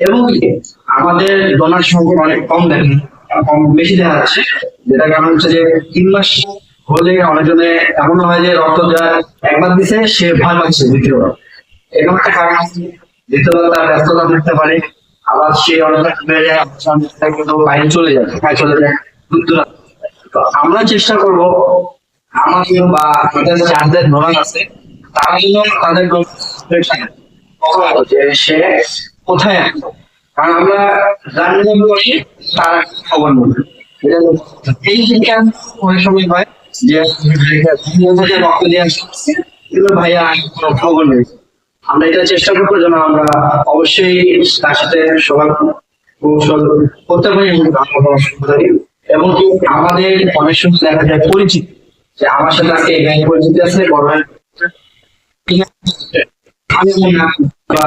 এবং আমাদের ডোনার সংখ্যা অনেক কম দেখেন কম বেশি দেখা যাচ্ছে যেটা কারণ হচ্ছে যে তিন মাস হলে অনেকজনে এমন হয় যে রক্ত একবার দিছে সে ভয় পাচ্ছে দ্বিতীয়বার। এরকম একটা কারণ আছে। দ্বিতীয়বার তার ব্যস্ততা থাকতে পারে। আবার সে অনেকটা হয়ে যায় বাইরে চলে যায় চলে যায় তো আমরা চেষ্টা করব আমাদের বা আমাদের যাদের ধরন আছে তারা যেন তাদের সে কোথায় আছে? কারণ আমরা রান্না করি তারা খবর নেবে। এই জিনিসটা অনেক সময় হয় যে ভাইয়া রক্ত দিয়ে আসছে ভাইয়া কোনো খবর নেই। আমরা এটা চেষ্টা করব যেন আমরা অবশ্যই তার সাথে সবার কৌশল করতে পারি এবং কি আমাদের অনেক সময় দেখা যায় পরিচিত, যে আমার সাথে আজকে এই ব্যাংক পরিচিত আছে, বড়? আমি বা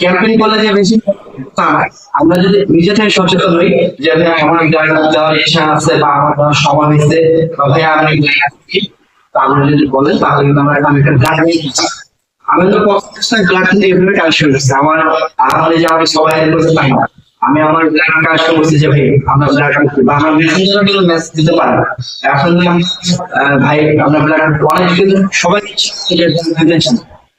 ক্যাম্পেইন করলে যে বেশি আমরা যদি নিজে থেকে সচেতন হই যে ভাই আমার যাওয়ার ইচ্ছা আছে বা আমার সময় হয়েছে বা ভাই, আমি যদি বলেন, তাহলে কিন্তু আমরা আমি একটা গাড়ি আমি তো থেকে এভাবে কাজ আমার এই যে সবাই করতে পারি না? আমি আমার ব্লাড কাজ করছি যে ভাই, আমরা ব্লাড বা আমরা মেসেঞ্জারে কিন্তু মেসেজ দিতে পারি। এখন ভাই, আমরা ব্লাড অনেক সবাই